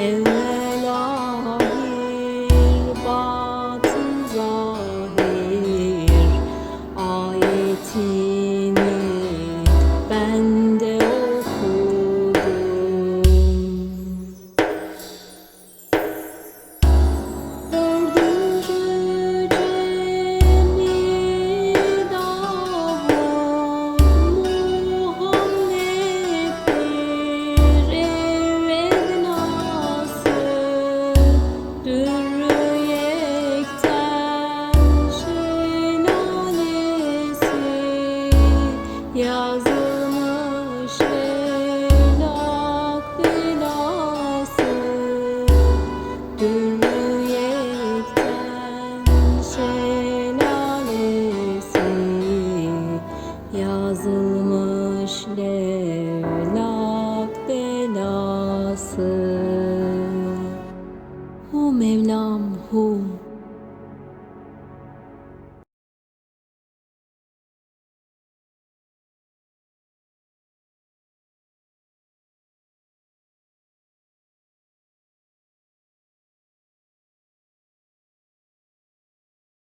and I yazılmış le.